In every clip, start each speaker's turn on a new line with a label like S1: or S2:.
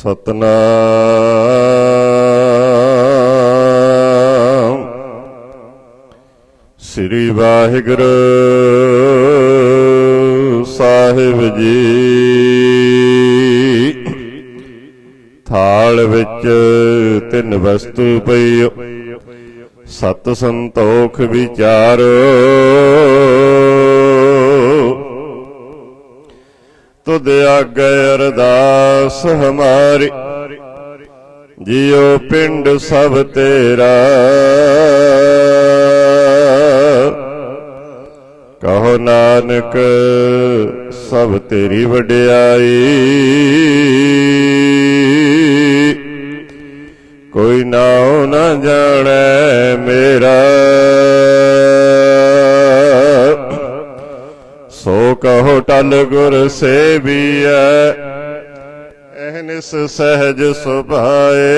S1: ਸਤਨਾਮ। ਸ੍ਰੀ ਵਾਹਿਗੁਰੂ ਸਾਹਿਬ ਜੀ ਥਾਲ ਵਿੱਚ ਤਿੰਨ ਵਸਤੂ ਪਈ ਸਤ ਸੰਤੋਖ ਵਿਚਾਰੋ। ਤੁਧ ਆਗੇ ਅਰਦਾਸ ਹਮਾਰੀ। ਜਿਉ ਪਿੰਡ ਸਭ ਤੇਰਾ। ਕਹੋ ਨਾਨਕ, ਸਭ ਤੇਰੀ ਵਡਿਆਈ। ਕੋਈ ਨਾਉ ਨਾ ਜਾਣੈ ਮੇਰਾ। ਸੋ ਕਹੋ ਟਲ ਗੁਰ ਸੇਵੀਐ ਐਨਿਸ ਸਹਿਜ ਸੁਭਾਏ।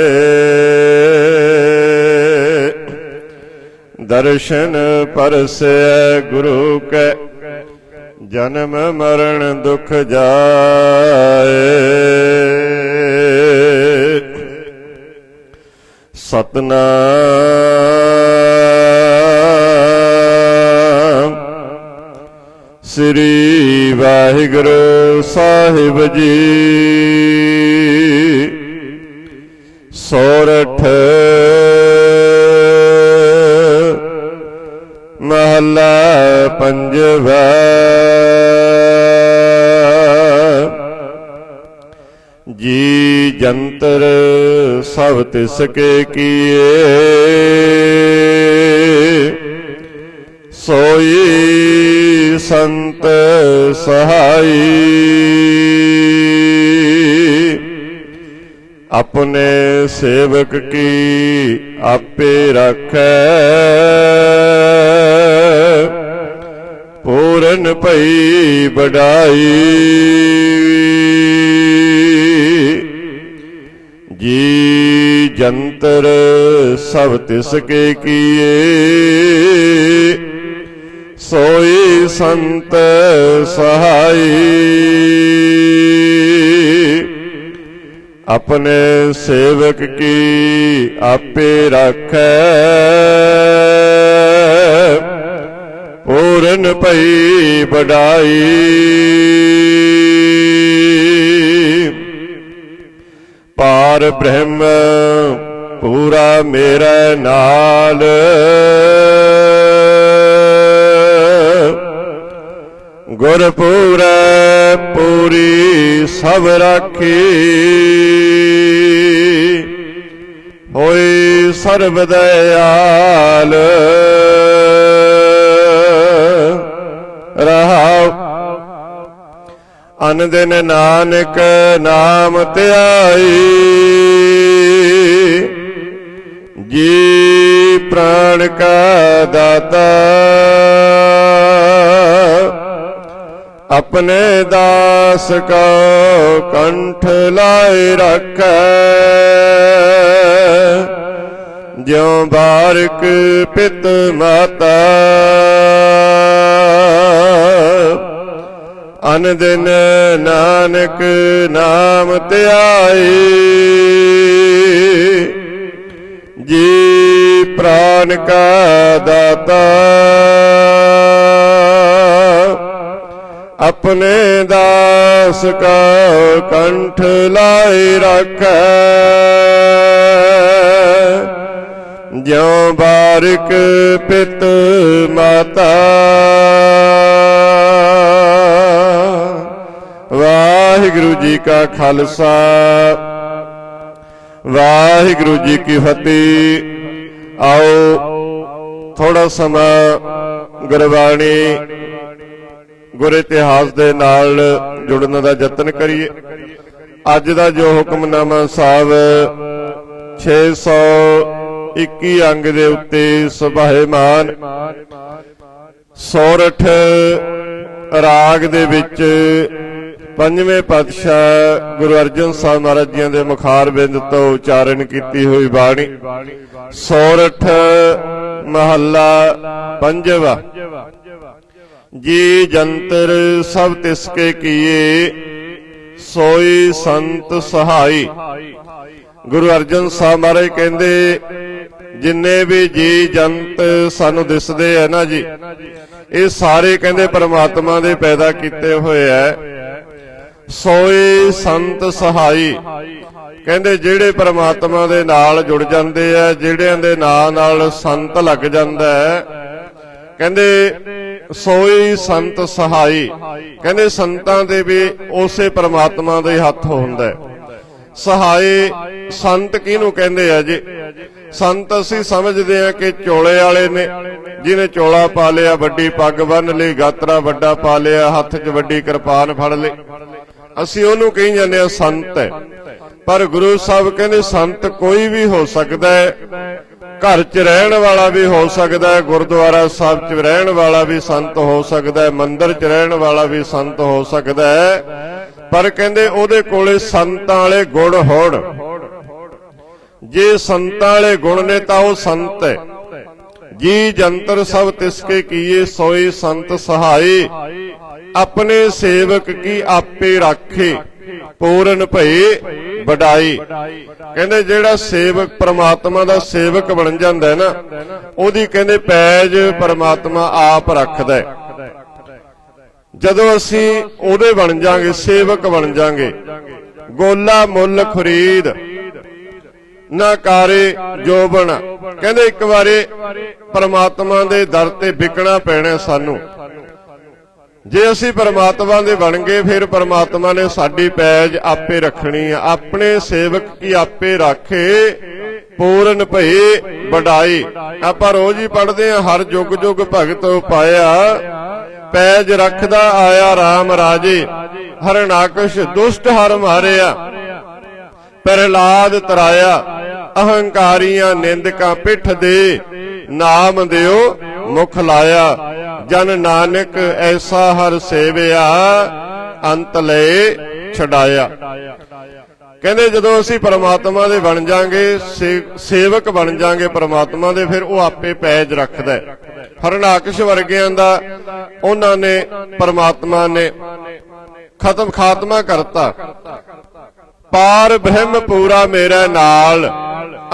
S1: ਦਰਸ਼ਨ ਪਰਸੈ ਗੁਰੂ ਕੈ, ਜਨਮ ਮਰਨ ਦੁਖ ਜਾਏ। ਸਤਨਾਮ ਸ੍ਰੀ ਵਾਹਿਗੁਰੂ ਸਾਹਿਬ ਜੀ। ਸੋਰਠ ਮਹੱਲਾ ਪੰਜਵਾ। ਜੀ ਜੰਤਰ ਸਭ ਤਿਸ ਕੇ ਕੀਏ। ਸੋਈ ਸੰਤ ਸਹਾਈ। ਆਪਣੇ ਸੇਵਕ ਕੀ ਆਪੇ ਰੱਖੈ। ਪੂਰਨ ਭਈ ਬੜਾਈ ਜੀ ਜੰਤਰ ਸਭ ਤਿਸ ਕੇ ਕੀਏ। ਸੋਈ ਸੰਤ ਸਹਾਈ। ਆਪਣੇ ਸੇਵਕ ਕੀ ਆਪੇ ਰੱਖੈ। ਪੂਰਨ ਭਈ ਬੜਾਈ ਪਾਰ ਬ੍ਰਹਮ ਪੂਰਾ ਮੇਰੇ ਨਾਲ। ਗੁਰ ਪੂਰੀ ਸਭ ਰਾਖੀ। ਹੋਈ ਸਰਬ ਦਇਆਲ। ਰਹਾਉ ਅਨ ਦਿਨ ਨਾਨਕ ਨਾਮ ਧਿਆਈ। ਜੀ ਪ੍ਰਾਣ ਕਾ ਦਾਤਾ। ਆਪਣੇ ਦਾਸ ਕੋ ਕੰਠ ਲਾਇ ਰੱਖੈ। ਜਿਉ ਬਾਰਕ ਪਿਤ ਮਾਤਾ ਅਨ ਦਿਨ ਨਾਨਕ ਨਾਮ ਧਿਆਈ। ਜੀ ਪ੍ਰਾਨ ਕਾ ਦਾਤਾ ਆਪਣੇ ਦਾਸ ਕਾ ਕੰਠ ਲਾਇ ਰੱਖੈ। ਜਿਉ ਬਾਰਿਕ ਪਿਤ ਮਾਤਾ, ਵਾਹਿਗੁਰੂ ਜੀ ਕਾ ਖਾਲਸਾ, ਵਾਹਿਗੁਰੂ ਜੀ ਕੀ ਫਤਿਹ। ਆਓ ਥੋੜਾ ਸਮਾਂ ਗੁਰਬਾਣੀ ਗੁਰ ਇਤਿਹਾਸ ਦੇ ਨਾਲ ਜੁੜਨ ਦਾ ਯਤਨ ਕਰੀਏ। ਅੱਜ ਦਾ ਜੋ ਹੁਕਮਨਾਮਾ ਸਾਹਿਬ 621 ਅੰਗ ਦੇ ਉੱਤੇ ਸੁਭਾਏਮਾਨ ਸੋਰਠ ਰਾਗ ਦੇ ਵਿੱਚ ਪੰਜਵੇਂ ਪਾਤਸ਼ਾਹ ਗੁਰੂ ਅਰਜਨ ਸਾਹਿਬ ਮਹਾਰਾਜ ਜੀਆਂ ਦੇ ਮੁਖਾਰ ਬਿੰਦ ਤੋਂ ਉਚਾਰਨ ਕੀਤੀ ਹੋਈ ਬਾਣੀ, ਸੋਰਠ ਮਹੱਲਾ ਪੰਜਵਾ। ਜੀ ਜੰਤਰ ਸਭ ਤਿਸ ਕੇ ਕੀਏ, ਸੋਈ ਸੰਤ ਸਹਾਈ। ਗੁਰੂ ਅਰਜਨ ਸਾਹਿਬ ਮਹਾਰਾਜ ਕਹਿੰਦੇ, ਜਿੰਨੇ ਵੀ ਜੀ ਜੰਤ ਸਾਨੂੰ ਦਿਸਦੇ ਆ ਨਾ ਜੀ, ਇਹ ਸਾਰੇ ਕਹਿੰਦੇ ਪਰਮਾਤਮਾ ਦੇ ਪੈਦਾ ਕੀਤੇ ਹੋਏ ਐ ਸੋਏ ਸੰਤ ਸਹਾਈ। ਕਹਿੰਦੇ ਜਿਹੜੇ ਪਰਮਾਤਮਾ ਦੇ ਨਾਲ ਜੁੜ ਜਾਂਦੇ ਆ, ਜਿਹੜਿਆਂ ਦੇ ਨਾਂ ਨਾਲ ਸੰਤ ਲੱਗ ਜਾਂਦਾ ਹੈ, ਕਹਿੰਦੇ ਸੋਈ ਸੰਤ ਸਹਾਈ। ਕਹਿੰਦੇ ਸੰਤਾਂ ਦੇ ਵੀ ਉਸੇ ਪ੍ਰਮਾਤਮਾ ਦੇ ਹੱਥ ਹੁੰਦਾ ਹੈ। ਸਹਾਈ ਸੰਤ ਕਿਹਨੂੰ ਕਹਿੰਦੇ ਆ ਜੀ? ਸੰਤ ਅਸੀਂ ਸਮਝਦੇ ਆ ਕਿ ਚੋਲੇ ਵਾਲੇ ਨੇ, ਜਿਹਨੇ ਚੋਲਾ ਪਾ ਲਿਆ, ਵੱਡੀ ਪੱਗ ਬੰਨ ਲਈ, ਗਾਤਰਾ ਵੱਡਾ ਪਾ ਲਿਆ, ਹੱਥ 'ਚ ਵੱਡੀ ਕਿਰਪਾਨ ਫੜ ਲਈ। ਅਸੀਂ ਉਹਨੂੰ ਕਹੀ ਜਾਂਦੇ ਆ ਸੰਤ ਹੈ। ਪਰ ਗੁਰੂ ਸਾਹਿਬ ਕਹਿੰਦੇ, ਸੰਤ ਕੋਈ ਵੀ ਹੋ ਸਕਦਾ ਹੈ, ਘਰ 'ਚ ਰਹਿਣ ਵਾਲਾ ਵੀ ਹੋ ਸਕਦਾ ਹੈ, ਗੁਰਦੁਆਰਾ ਸਾਹਿਬ 'ਚ ਰਹਿਣ ਵਾਲਾ ਵੀ ਸੰਤ ਹੋ ਸਕਦਾ ਹੈ, ਮੰਦਿਰ 'ਚ ਰਹਿਣ ਵਾਲਾ ਵੀ ਸੰਤ ਹੋ ਸਕਦਾ ਹੈ। ਪਰ ਕਹਿੰਦੇ, ਉਹਦੇ ਕੋਲੇ ਸੰਤਾਂ ਵਾਲੇ ਗੁਣ ਹੋਣ। ਜੇ ਸੰਤਾਂ ਵਾਲੇ ਗੁਣ ਨੇ ਤਾਂ ਉਹ ਸੰਤ ਹੈ। ਜੀ ਜੰਤਰ ਸਭ ਤਿਸਕੇ ਕੀਏ, ਸੋਈ ਸੰਤ ਸਹਾਈ। ਆਪਣੇ ਸੇਵਕ ਕੀ ਆਪੇ ਰਾਖੇ, ਪੂਰਨ ਭਏ ਵਡਾਈ। ਕਹਿੰਦੇ ਜਿਹੜਾ ਸੇਵਕ ਪ੍ਰਮਾਤਮਾ ਦਾ ਸੇਵਕ ਬਣ ਜਾਂਦਾ ਹੈ ਨਾ, ਉਹਦੀ ਕਹਿੰਦੇ ਪੈਜ ਪ੍ਰਮਾਤਮਾ ਆਪ ਰੱਖਦਾ ਹੈ। ਜਦੋਂ ਅਸੀਂ ਉਹਦੇ ਬਣ ਜਾਾਂਗੇ, ਸੇਵਕ ਬਣ ਜਾਾਂਗੇ, ਗੋਲਾ ਮੁੱਲ ਖਰੀਦ ਨਾ ਕਾਰੇ ਜੋਬਨ ਕਹਿੰਦੇ ਇੱਕ ਵਾਰੇ ਪ੍ਰਮਾਤਮਾ ਦੇ ਦਰ ਤੇ ਵਿਕਣਾ ਪੈਣਾ ਸਾਨੂੰ। ਜੇ ਅਸੀਂ ਪਰਮਾਤਮਾ ਦੇ ਬਣ ਗਏ, ਫਿਰ ਪਰਮਾਤਮਾ ਨੇ ਸਾਡੀ ਪੈਜ ਆਪੇ ਰੱਖਣੀ ਆ। ਆਪਣੇ ਸੇਵਕ ਕੀ ਆਪੇ ਰਾਖੇ? ਪੂਰਨ ਭਈ ਵਡਾਈ। ਆਪਾਂ ਰੋਜ਼ ਹੀ ਪੜ੍ਹਦੇ ਆ ਹਰ ਜੁਗ ਜੁਗ ਭਗਤ ਪਾਇਆ ਪੈਜ ਰੱਖਦਾ ਆਇਆ RAM ਰਾਜੇ। ਹਰਨਾਕਸ਼ ਦੁਸ਼ਟ ਹਰ ਮਾਰਿਆ। ਪ੍ਰਹਲਾਦ ਤਰਾਇਆ। ਅਹੰਕਾਰੀਆਂ ਨਿੰਦਕਾਂ ਪਿੱਠ ਦੇ। ਨਾਮ ਦਿਓ। ਮੁਖ ਲਾਇਆ। ਜਨ ਨਾਨਕ ਐਸਾ ਹਰ ਸੇਵਿਆ, ਅੰਤ ਲੈ ਛਡਾਇਆ। ਕਹਿੰਦੇ ਜਦੋਂ ਅਸੀਂ ਪਰਮਾਤਮਾ ਦੇ ਬਣ ਜਾਾਂਗੇ ਸੇਵਕ ਬਣ ਜਾਾਂਗੇ ਪਰਮਾਤਮਾ ਦੇ, ਫਿਰ ਉਹ ਆਪੇ ਪੈਜ ਰੱਖਦਾ ਹੈ। ਵਰਗਿਆਂ ਦਾ, ਉਹਨਾਂ ਨੇ, ਪਰਮਾਤਮਾ ਨੇ ਖਤਮ ਖਾਤਮਾ ਕਰਤਾ। ਪਾਰ ਬ੍ਰਹਮ ਪੂਰਾ ਮੇਰੇ ਨਾਲ।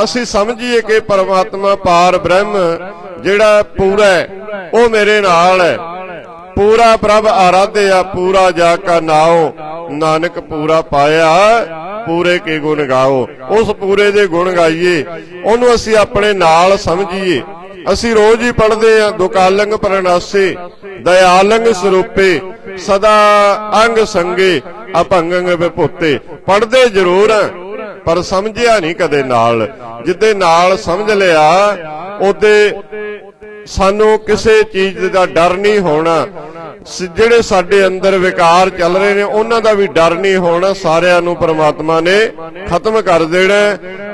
S1: ਅਸੀਂ ਸਮਝੀਏ ਕਿ ਪਰਮਾਤਮਾ ਪਾਰ ਬ੍ਰਹਮ ਜਿਹੜਾ ਪੂਰਾ ਹੈ, ਉਹ ਮੇਰੇ ਨਾਲ ਹੈ। ਪੂਰਾ ਪ੍ਰਭ ਆਰਾਧਿਆ ਪੂਰਾ ਜਾ ਕਾ ਨਾਉ। ਨਾਨਕ ਪੂਰਾ ਪਾਇਆ, ਪੂਰੇ ਕੇ ਗੁਣ ਗਾਓ। ਉਸ ਪੂਰੇ ਦੇ ਗੁਣ ਗਾਈਏ, ਉਹਨੂੰ ਅਸੀਂ ਆਪਣੇ ਨਾਲ ਸਮਝੀਏ। ਅਸੀਂ ਰੋਜ਼ ਹੀ ਪੜ੍ਹਦੇ ਆ, ਦੁਕਾਲੰਗ ਪ੍ਰਣਾਸੇ, ਦਇਆਲੰਗ ਸਰੂਪੇ, ਸਦਾ ਅੰਗ ਸੰਗੇ, ਅਭੰਗੰਗ ਵਿਭੋਤੇ। ਪੜ੍ਹਦੇ ਜ਼ਰੂਰ ਆ। ਪਰ ਸਮਝਿਆ ਨਹੀਂ ਕਦੇ ਨਾਲ। ਜਿੱਦੇ ਨਾਲ ਸਮਝ ਲਿਆ, ਉਹਦੇ ਸਾਨੂੰ ਕਿਸੇ ਚੀਜ਼ ਦਾ ਡਰ ਨਹੀਂ ਹੋਣਾ। ਜਿਹੜੇ ਸਾਡੇ ਅੰਦਰ ਵਿਕਾਰ ਚੱਲ ਰਹੇ ਨੇ, ਉਹਨਾਂ ਦਾ ਵੀ ਡਰ ਨਹੀਂ ਹੋਣਾ। ਸਾਰਿਆਂ ਨੂੰ ਪ੍ਰਮਾਤਮਾ ਨੇ ਖਤਮ ਕਰ ਦੇਣਾ,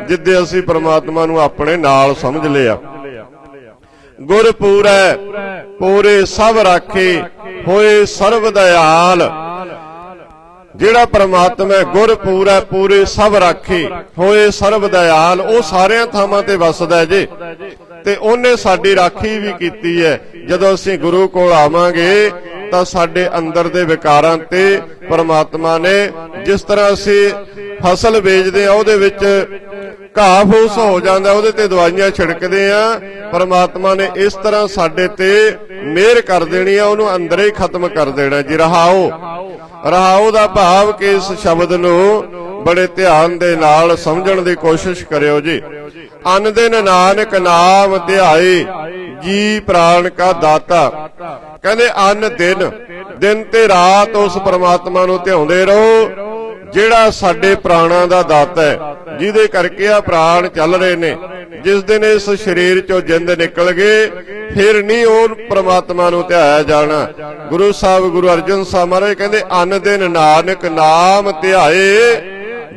S1: ਜਿੱਦੇ ਅਸੀਂ ਪ੍ਰਮਾਤਮਾ ਨੂੰ ਆਪਣੇ ਨਾਲ ਸਮਝ ਲਿਆ। ਗੁਰ ਪੂਰੈ ਪੂਰੇ ਸਭ ਰਾਖੇ ਹੋਏ ਸਰਬ ਦਇਆਲ। ਜਿਹੜਾ ਪ੍ਰਮਾਤਮਾ ਗੁਰ ਪੂਰਾ, ਪੂਰੇ ਸਭ ਰਾਖੇ। ਹੋਏ ਸਰਬ ਦਇਆਲ, ਉਹ ਸਾਰਿਆਂ ਥਾਵਾਂ ਤੇ ਵਸਦਾ ਜੇ। ਤੇ ਉਹਨੇ ਸਾਡੀ ਰਾਖੀ ਵੀ ਕੀਤੀ ਹੈ। ਜਦੋਂ ਅਸੀਂ ਗੁਰੂ ਕੋਲ ਆਵਾਂਗੇ, ਤਾਂ ਸਾਡੇ ਅੰਦਰ ਦੇ ਵਿਕਾਰਾਂ ਤੇ ਪ੍ਰਮਾਤਮਾ ਨੇ ਜਿਸ ਤਰ੍ਹਾਂ ਅਸੀਂ ਫਸਲ ਵੇਚਦੇ ਆ ਉਹਦੇ ਵਿੱਚ ਘਾਹ ਫੂਸ ਹੋ ਜਾਂਦਾ, ਉਹਦੇ ਤੇ ਦਵਾਈਆਂ ਛਿੜਕਦੇ ਆ ਪਰਮਾਤਮਾ ਨੇ ਇਸ ਤਰ੍ਹਾਂ ਸਾਡੇ ਤੇ ਮਿਹਰ ਕਰ ਦੇਣੀ ਆ ਉਹਨੂੰ ਅੰਦਰੇ ਹੀ ਖਤਮ ਕਰ ਦੇਣਾ ਜੀ, ਰਹਾਓ। ਰਹਾਓ ਦਾ ਭਾਵ ਕਿ ਇਸ ਸ਼ਬਦ ਨੂੰ ਬੜੇ ਧਿਆਨ ਦੇ ਨਾਲ ਸਮਝਣ ਦੀ ਕੋਸ਼ਿਸ਼ ਕਰਿਓ ਜੀ। ਅਨ ਦਿਨ ਨਾਨਕ ਨਾਮ ਧਿਆਏ ਜੀ ਪ੍ਰਾਣ ਕਾ ਦਾਤਾ। ਕਹਿੰਦੇ, ਅਨ ਦਿਨ ਦਿਨ ਤੇ ਰਾਤ ਉਸ ਪਰਮਾਤਮਾ ਨੂੰ ਧਿਆਉਂਦੇ ਰਹੋ। ਜਿਹੜਾ ਸਾਡੇ ਪ੍ਰਾਣਾਂ ਦਾ ਦਾਤਾ ਹੈ, ਜਿਹਦੇ ਕਰਕੇ ਆ ਪ੍ਰਾਣ ਚੱਲ ਰਹੇ ਨੇ। ਜਿਸ ਦਿਨ ਇਸ ਸਰੀਰ ਚੋਂ ਜਿੰਦ ਨਿਕਲ ਗਏ ਫਿਰ ਨਹੀਂ ਉਹ ਪ੍ਰਮਾਤਮਾ ਨੂੰ ਧਿਆਇਆ ਜਾਣਾ। ਗੁਰੂ ਸਾਹਿਬ, ਗੁਰੂ ਅਰਜਨ ਸਾਹਿਬ ਮਹਾਰਾਜ ਕਹਿੰਦੇ, ਅਨ ਦਿਨ ਨਾਨਕ ਨਾਮ ਧਿਆਏ,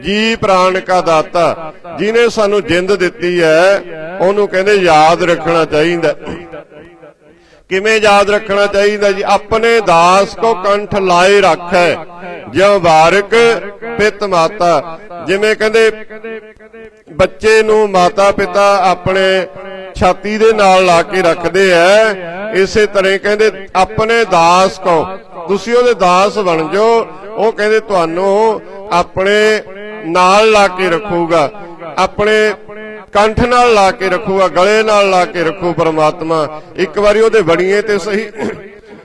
S1: ਜੀ ਪ੍ਰਾਣ ਕਾ ਦਾਤਾ। ਜਿਨੇ ਸਾਨੂੰ ਜਿੰਦ ਦਿੱਤੀ ਹੈ, ਉਹਨੂੰ ਕਹਿੰਦੇ, ਯਾਦ ਰੱਖਣਾ ਚਾਹੀਦਾ। ਕਿਵੇਂ ਯਾਦ ਰੱਖਣਾ ਚਾਹੀਦਾ ਜੀ? ਆਪਣੇ ਦਾਸ ਕੋ ਕੰਠ ਲਾਏ ਰੱਖੈ, ਜਿਉ ਬਾਰਕ ਪਿਤ ਮਾਤਾ ਜਿਵੇਂ ਕਹਿੰਦੇ, ਬੱਚੇ ਨੂੰ ਮਾਤਾ ਪਿਤਾ ਆਪਣੇ ਛਾਤੀ ਦੇ ਨਾਲ ਲਾ ਕੇ ਰੱਖਦੇ ਐ, ਇਸੇ ਤਰ੍ਹਾਂ ਕਹਿੰਦੇ, ਆਪਣੇ ਦਾਸ ਕੋ ਤੁਸੀਂ ਉਹਦੇ ਦਾਸ ਬਣ ਜਾਓ, ਉਹ ਕਹਿੰਦੇ, ਤੁਹਾਨੂੰ ਆਪਣੇ ਨਾਲ ਲਾ ਕੇ ਰੱਖੂਗਾ, ਆਪਣੇ ਕੰਠ ਨਾਲ ਲਾ ਕੇ ਰੱਖੂਗਾ, ਗਲੇ ਨਾਲ ਲਾ ਕੇ ਰੱਖੂ ਪਰਮਾਤਮਾ। ਇੱਕ ਵਾਰੀ ਉਹਦੇ ਬਣੀਏ ਤੇ ਸਹੀ,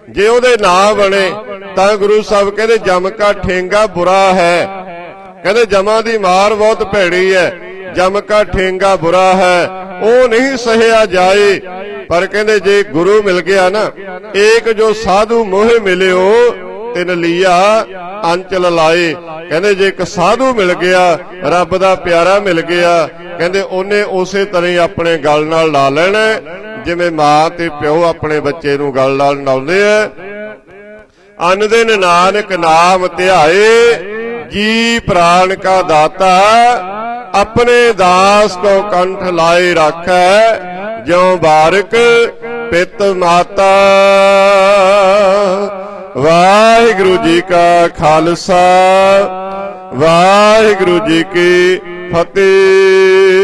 S1: ਜੇ ਉਹਦੇ ਨਾ ਬਣੇ, ਤਾਂ ਗੁਰੂ ਸਾਹਿਬ ਕਹਿੰਦੇ, ਜਮ ਕਾ ਠੇਂਗਾ ਬੁਰਾ ਹੈ। ਕਹਿੰਦੇ ਜਮਾਂ ਦੀ ਮਾਰ ਬਹੁਤ ਭੈੜੀ ਹੈ। ਜਮ ਕਾ ਠੇਂਗਾ ਬੁਰਾ ਹੈ। ਉਹ ਨਹੀਂ ਸਹਿਆ ਜਾਏ। ਪਰ ਕਹਿੰਦੇ ਜੇ ਗੁਰੂ ਮਿਲ ਗਿਆ ਨਾ, ਏਕ ਜੋ ਸਾਧੂ ਮੋਹ ਮਿਲਿਓ, ਤਿਨ ਲੀਆ ਅੰਚਲ ਲਾਏ। ਕਹਿੰਦੇ ਜੇ ਇੱਕ ਸਾਧੂ ਮਿਲ ਗਿਆ, ਰੱਬ ਦਾ ਪਿਆਰਾ ਮਿਲ ਗਿਆ, ਕਹਿੰਦੇ ਉਹਨੇ ਉਸੇ ਤਰ੍ਹਾਂ ਹੀ ਆਪਣੇ ਗਲ ਨਾਲ ਲਾ ਲੈਣਾ ਜਿਵੇਂ ਮਾਂ ਤੇ ਪਿਓ ਆਪਣੇ ਬੱਚੇ ਨੂੰ ਗਲ ਨਾਲ ਲਾਉਂਦੇ ਆ ਅਨ ਦਿਨ ਨਾਨਕ ਨਾਮ ਧਿਆਏ। ਜੀ ਪ੍ਰਾਨ ਕਾ ਦਾਤਾ, ਆਪਣੇ ਦਾਸ ਕੋ ਕੰਠ ਲਾਏ ਰੱਖੈ, ਜਿਉ ਬਾਰਕ ਪਿਤ ਮਾਤਾ। ਵਾਹਿਗੁਰੂ ਜੀ ਕਾ ਖਾਲਸਾ, ਵਾਹਿਗੁਰੂ ਜੀ ਕੀ ਫਤਿਹ।